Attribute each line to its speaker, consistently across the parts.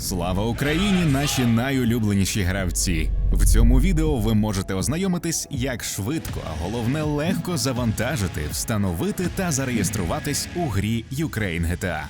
Speaker 1: Слава Україні, наші найулюбленіші гравці. В цьому відео ви можете ознайомитись, як швидко, а головне легко завантажити, встановити та зареєструватись у грі Ukraine GTA.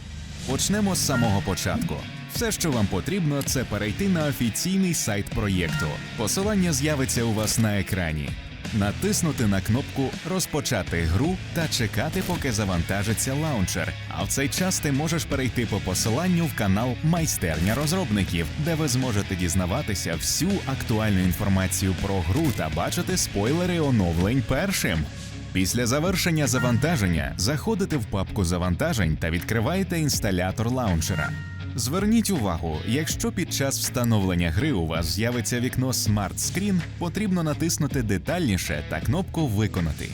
Speaker 1: Почнемо з самого початку. Все, що вам потрібно, це перейти на офіційний сайт проєкту. Посилання з'явиться у вас на екрані. Натиснути на кнопку Розпочати гру та чекати, поки завантажиться лаунчер. А в цей час ти можеш перейти по посиланню в канал Майстерня розробників, де ви зможете дізнаватися всю актуальну інформацію про гру та бачити спойлери оновлень першим. Після завершення завантаження заходите в папку завантажень та відкриваєте інсталятор лаунчера. Зверніть увагу, якщо під час встановлення гри у вас з'явиться вікно Smart Screen, потрібно натиснути детальніше та кнопку Виконати.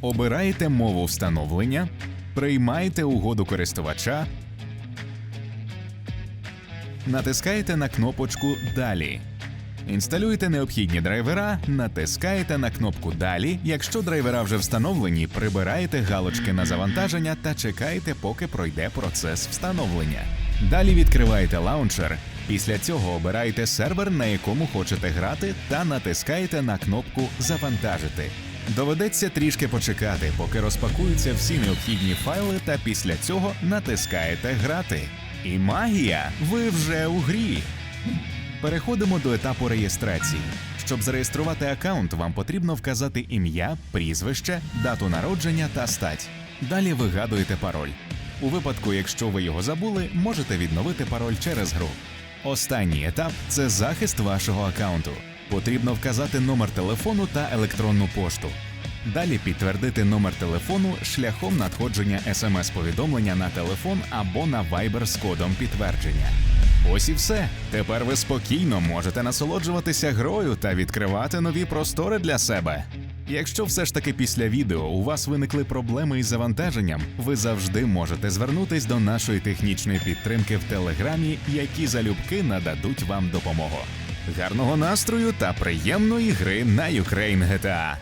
Speaker 1: Обираєте мову встановлення, приймаєте угоду користувача, натискаєте на кнопочку Далі. Інсталюєте необхідні драйвера, натискаєте на кнопку Далі. Якщо драйвера вже встановлені, прибираєте галочки на завантаження та чекаєте, поки пройде процес встановлення. Далі відкриваєте лаунчер. Після цього обираєте сервер, на якому хочете грати, та натискаєте на кнопку Завантажити. Доведеться трішки почекати, поки розпакуються всі необхідні файли, та після цього натискаєте Грати. І магія! Ви вже у грі! Переходимо до етапу реєстрації. Щоб зареєструвати аккаунт, вам потрібно вказати ім'я, прізвище, дату народження та стать. Далі вигадуєте пароль. У випадку, якщо ви його забули, можете відновити пароль через гру. Останній етап це захист вашого аккаунту. Потрібно вказати номер телефону та електронну пошту. Далі підтвердити номер телефону шляхом надходження смс-повідомлення на телефон або на Viber з кодом підтвердження. Ось і все. Тепер ви спокійно можете насолоджуватися грою та відкривати нові простори для себе. Якщо все ж таки після відео у вас виникли проблеми із завантаженням, ви завжди можете звернутись до нашої технічної підтримки в Телеграмі, які залюбки нададуть вам допомогу. Гарного настрою та приємної гри на Ukraine GTA!